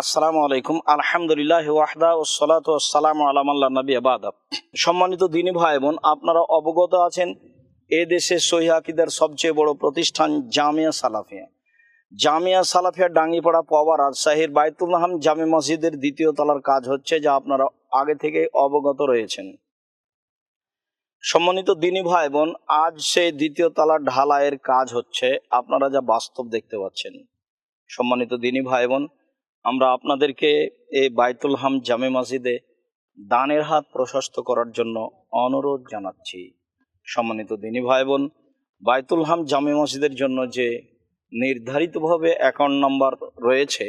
আসসালামু আলাইকুম। আলহামদুলিল্লাহ ওয়াহদা ওসলাত আসসালাম আলাম আল্লাহ নবী আবাদ সম্মানিত দিনী ভাই বোন, আপনারা অবগত আছেন, এ দেশে সহিহাকিদের সবচেয়ে বড় প্রতিষ্ঠান জামিয়া সালাফিয়া। জামিয়া সালাফিয়া ডাঙ্গিপাড়া পাওয়া রাজশাহীর বাইতুল্লাহাম জামে মসজিদের দ্বিতীয় তলার কাজ হচ্ছে যা আপনারা আগে থেকে অবগত রয়েছেন। সম্মানিত দিনী ভাই বোন, আজ সেই দ্বিতীয় তলার ঢালাইয়ের কাজ হচ্ছে, আপনারা যা বাস্তব দেখতে পাচ্ছেন। সম্মানিত দিনী ভাই বোন আমরা আপনাদেরকে এই বাইতুল হাম জামে মসজিদে দানের হাত প্রশস্ত করার জন্য অনুরোধ জানাচ্ছি। সম্মানিত দিনী ভাই বোন বাইতুল হাম জামে মসজিদের জন্য যে নির্ধারিতভাবে অ্যাকাউন্ট নাম্বার রয়েছে,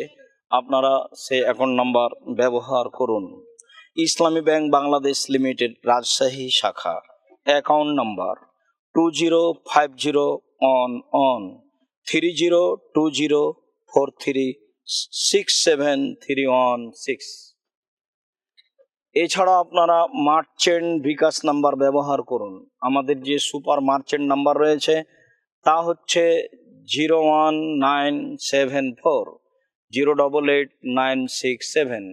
আপনারা সেই অ্যাকাউন্ট নাম্বার ব্যবহার করুন। ইসলামী ব্যাংক বাংলাদেশ লিমিটেড রাজশাহী শাখা account number two zero five zero one one three zero two zero four three six seven three one six এছাড়া আপনারা মার্চেন্ট বিকাশ নাম্বার ব্যবহার করুন। আমাদের যে সুপার মার্চেন্ট নাম্বার রয়েছে, তা হচ্ছে zero one nine seven four zero double eight nine six seven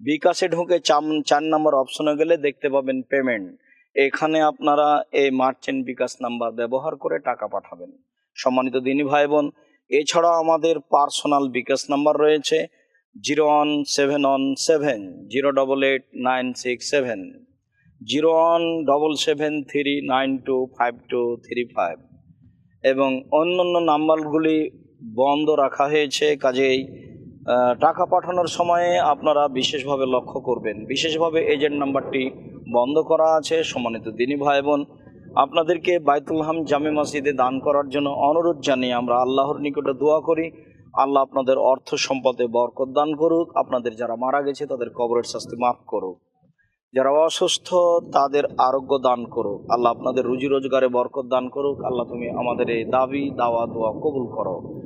বিকাশে ঢুকে চার চার নম্বর অপশনে গেলে দেখতে পাবেন পেমেন্ট এখানে আপনারা এই মার্চেন্ট বিকাশ নাম্বার ব্যবহার করে টাকা পাঠাবেন। সম্মানিত দিনী ভাই বোন এছাড়াও আমাদের পার্সোনাল বিকাশ নাম্বার রয়েছে zero one seven one seven, zero double eight nine six seven, zero one double seven three nine two five two three five. এবং অন্যান্য নাম্বারগুলি বন্ধ রাখা হয়েছে, কাজেই টাকা পাঠানোর সময়ে আপনারা বিশেষভাবে লক্ষ্য করবেন। বিশেষভাবে এজেন্ট নাম্বারটি বন্ধ করা আছে। সম্মানিত দিনী ভাই বোন আপনাদেরকে বাইতুল হাম জামে মসজিদে দান করার জন্য অনুরোধ জানিয়ে আমরা আল্লাহর নিকটে দোয়া করি। আল্লাহ আপনাদের অর্থ, সম্পদে বরকত দান করুক। আপনাদের যারা মারা গেছে, তাদের কবরের শাস্তি মাফ করুক। যারা অসুস্থ, তাদের আরোগ্য দান করুক। আল্লাহ আপনাদের রুজি রোজগারে বরকত দান করুক। আল্লাহ তুমি আমাদের এই দাবি, দাওয়া, দোয়া কবুল করো।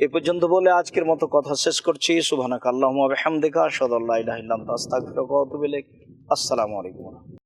এ পর্যন্ত বলে আজকের মতো কথা শেষ করছি। সুবহানাক আল্লাহ আসসালামু আলাইকুম।